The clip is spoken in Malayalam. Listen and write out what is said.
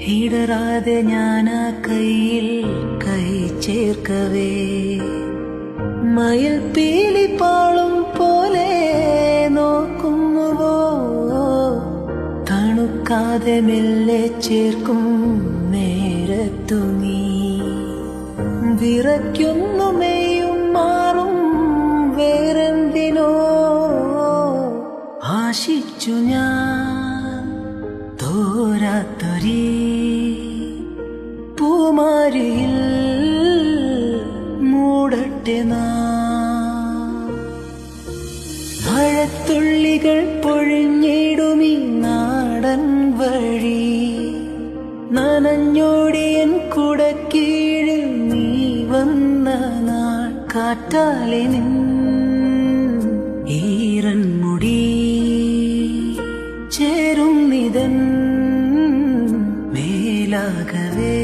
ഇടറാതെ ഞാൻ ആ കയ്യിൽ കൈ ചേർക്കവേ. മയിൽ പീലിപ്പാളും പോലെ നോക്കുന്നുവോ തണുക്കാതെ മെല്ലെ ചേർക്കും നേരത്തു നീ വിറയ്ക്കുന്നു മാറും വേറെന്തിനോ. ആശിച്ചു ഞാൻ തോരാത്തൊരീ പൂമാരിയിൽ മൂടട്ടെ മഴത്തുള്ളികൾ പൊഴിഞ്ഞിടുമീ നാടൻ വഴി. നനഞ്ഞോടിയൻ കുടക്കീഴിൽ നീ വന്ന നാൾ കാറ്റാലെ നിൻ ഈറൻ മുടി ചേരും നിതൻ தாகவே